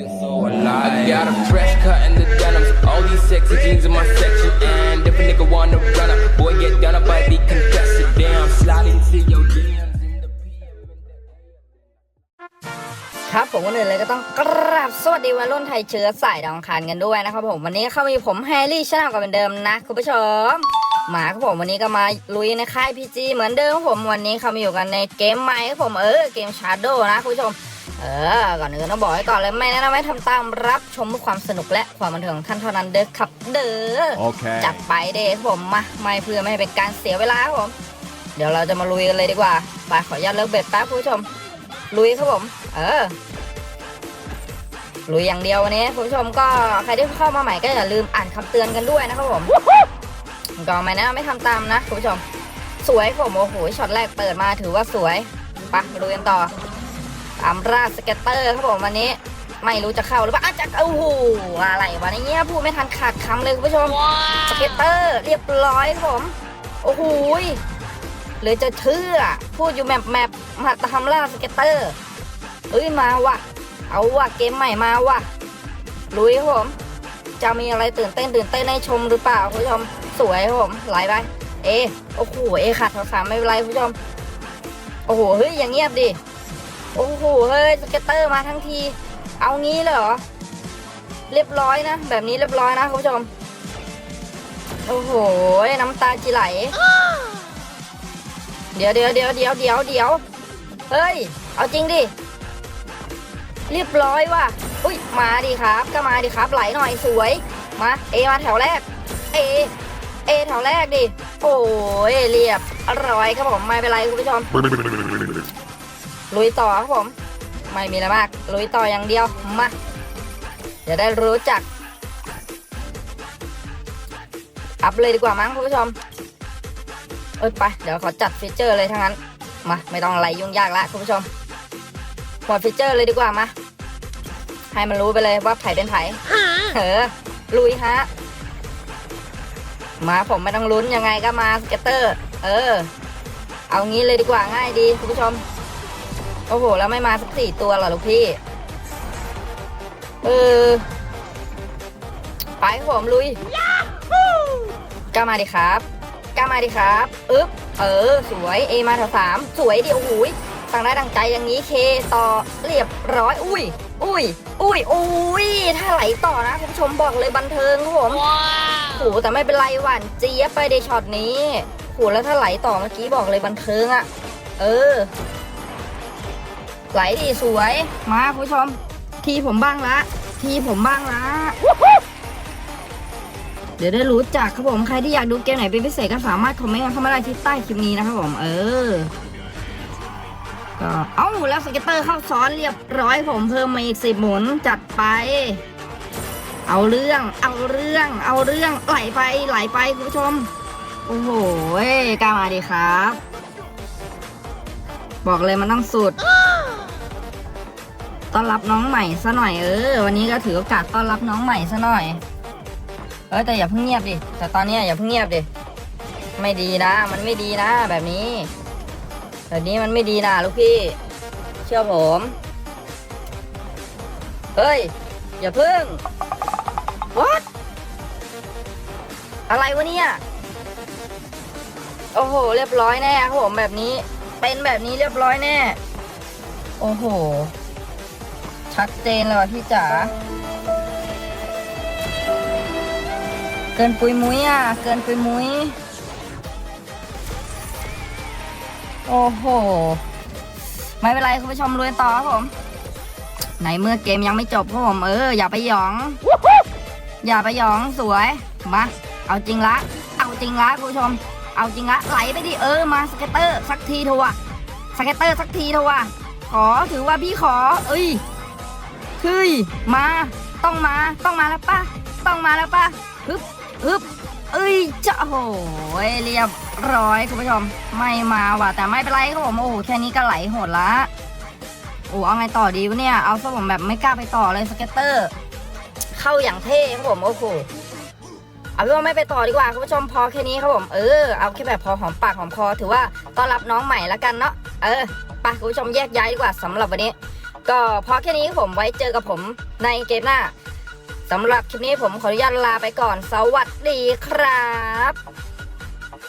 I got a fresh cut in the denims. All these sexy jeans in my section. And if a nigga wanna run up, boy, get done up by the contested. Damn, slide into your DMs ครับผมก่อนอื่นเลยก็ต้องกราบสวัสดีวัยรุ่นไทยเชื้อสายดาวอังคารกันด้วยนะครับผมวันนี้เข้ามีผมแฮร์รี่ชาแนลกันเหมือนเดิมนะคุณผู้ชมมาครับผมวันนี้ก็มาลุยในค่ายพีจีเหมือนเดิมครับผมวันนี้เขามาอยู่กันในเกมใหม่ครับผมเออเกมชาร์โดนะคุณผู้ชม เออ ก่อนอื่นต้องบอกไว้ก่อนเลยไม่แนะนำให้ทำตามรับชมเพื่อความสนุกและความบันเทิงของท่านเท่านั้นเด้อครับเด้อ Okay. จัดไปเด้ครับผมมาไม่เพื่อไม่ให้เป็นการเสียเวลาครับผม เดี๋ยวเราจะมาลุยกันเลยดีกว่า ไปขออนุญาตเลิกเบ็ดแป๊บคุณผู้ชม ลุยครับผม เออ ลุยอย่างเดียววันนี้คุณผู้ชมก็ใครที่เข้ามาใหม่ก็อย่าลืมอ่านคำเตือนกันด้วยนะครับผมก็ไม่แนะนำไม่ทำตามนะคุณผู้ชม สวยครับผมโอ้โหช็อตแรกเปิดมาถือว่าสวยไปมาดูกันต่อ ตามราสเก็ตเตอร์ครับผมวันนี้ไม่รู้จะเข้าหรือเปล่าอาจจะโอ้โหอะไรวะเนี่ยพูดไม่ทันขาดคำเลยคุณผู้ชมสเก็ตเตอร์เรียบร้อยครับผมโอ้โหยเหลยจะเชื่อพูดอยู่แมปแมปมาทำล่าสเก็ตเตอร์เอ้ยมาว่ะเอาว่ะเกมใหม่มาว่ะลุยครับผมจะมีอะไรตื่นเต้นตื่นเต้นให้ชมหรือเปล่าคุณผู้ชมสวยครับผมไหลไปเอโอ้โหเอขาดสามไม่เป็นไรคุณผู้ชมโอ้โหเฮ้ยอย่างเงียบดิ โอ้โห เฮ้ย สเก็ตเตอร์มาทั้งที เอางี้เลยเหรอ เรียบร้อยนะ แบบนี้เรียบร้อยนะคุณผู้ชม โอ้โห น้ำตาจิไหล เดี๋ยวเดี๋ยวเดี๋ยวเดี๋ยวเดี๋ยวเดี๋ยว เฮ้ย เอาจริงดิ เรียบร้อยว่ะ อุ้ย มาดิครับ ก็มาดิครับ ไหลหน่อยสวย มา เอมาแถวแรก เอ เอแถวแรกดิ โอ้ยเรียบร้อยครับผมไม่เป็นไรคุณผู้ชม ลุยต่อครับผม ไม่มีอะไรมาก ลุยต่ออย่างเดียว มาเดี๋ยวได้รู้จัก อัพเลยดีกว่ามั้งคุณผู้ชม เอ้ยไป เดี๋ยวขอจัดฟีเจอร์เลยทั้งนั้น มา ไม่ต้องอะไรยุ่งยากละคุณผู้ชมหมดฟีเจอร์เลยดีกว่ามา ให้มันรู้ไปเลยว่าไผ่เป็นไผ่เออลุยฮะ มาผมไม่ต้องลุ้นยังไงก็มาสเก็ตเตอร์ เออ เอางี้เลยดีกว่าง่ายดีคุณผู้ชม โอ้โห แล้วไม่มาสักสี่ตัวเหรอลูกพี่ เออ ไปครับผมลุย กล้ามาดิครับกล้ามาดิครับ อึ๊บ เออ สวย เอมาแถวสาม สวยดิ โอ้โหยสั่งได้ดังใจอย่างนี้ เค ต่อ เรียบร้อย อุ้ย อุ้ย อุ้ย อุ้ย ถ้าไหลต่อนะคุณผู้ชมบอกเลยบันเทิงครับผมโหแต่ไม่เป็นไรหวานเจี๊ยบไปในช็อตนี้โหแล้วถ้าไหลต่อเมื่อกี้บอกเลยบันเทิงอะ เออ ไหลดีสวย มาคุณผู้ชม ทีผมบ้างละ ทีผมบ้างละ เดี๋ยวได้รู้จักครับผม ใครที่อยากดูเกมไหนเป็นพิเศษก็สามารถคอมเมนต์กันเข้ามาได้ที่ใต้คลิปนี้นะครับผม เออ ก็เอ้าแล้วสเก็ตเตอร์เข้าซ้อนเรียบร้อยผมเพิ่มมาอีกสิบหมุนจัดไป เอาเรื่อง เอาเรื่อง เอาเรื่อง ไหลไป ไหลไปคุณผู้ชม โอ้โหกล้ามาดีครับ บอกเลยมันต้องสุด ต้อนรับน้องใหม่ซะหน่อยเออ วันนี้ก็ถือโอกาสต้อนรับน้องใหม่ซะหน่อย เออแต่อย่าเพิ่งเงียบดิ แต่ตอนนี้อย่าเพิ่งเงียบดิ ไม่ดีนะ มันไม่ดีนะ แบบนี้ แบบนี้มันไม่ดีนะลูกพี่ เชื่อผม เฮ้ย อย่าเพิ่ง what อะไรวะเนี่ย โอ้โห เรียบร้อยแน่ครับผมแบบนี้ เป็นแบบนี้เรียบร้อยแน่ โอ้โห ชัดเจนเลยว่ะพี่จ๋า เกินปุยมุ้ยอะ เกินปุยมุ้ย โอ้โห ไม่เป็นไรคุณผู้ชมลุยต่อครับผมในเมื่อเกมยังไม่จบครับผม เออ อย่าไปหยอง อย่าไปหยองสวย มา เอาจริงละ เอาจริงละคุณผู้ชม เอาจริงละ ไหลไปดิ เออ มาสเก็ตเตอร์สักทีเถอะวะสเก็ตเตอร์สักทีเถอะวะขอถือว่าพี่ขอ เอ้ย เฮ้ยมาต้องมาต้องมาแล้วป่ะต้องมาแล้วป่ะฮึบฮึบเอ้ยจะโอ้โหเรียบร้อยคุณผู้ชมไม่มาว่ะแต่ไม่เป็นไรครับผมโอ้โหแค่นี้ก็ไหลโหดละโอ้เอาไงต่อดีวะเนี่ยเอาซะผมแบบไม่กล้าไปต่อเลยสเก็ตเตอร์ เข้าอย่างเท่ครับผมโอ้โหเอาเป็นว่าไม่ไปต่อดีกว่าคุณผู้ชมพอแค่นี้ครับผมเออเอาแค่แบบพอหอมปากหอมคอถือว่าต้อนรับน้องใหม่แล้วกันเนาะเออไปคุณผู้ชมแยกย้ายดีกว่าสำหรับวันนี้ ก็พอแค่นี้ผมไว้เจอกับผมในเกมหน้าสำหรับคลิปนี้ผมขออนุญาตลาไปก่อน สวัสดีครับ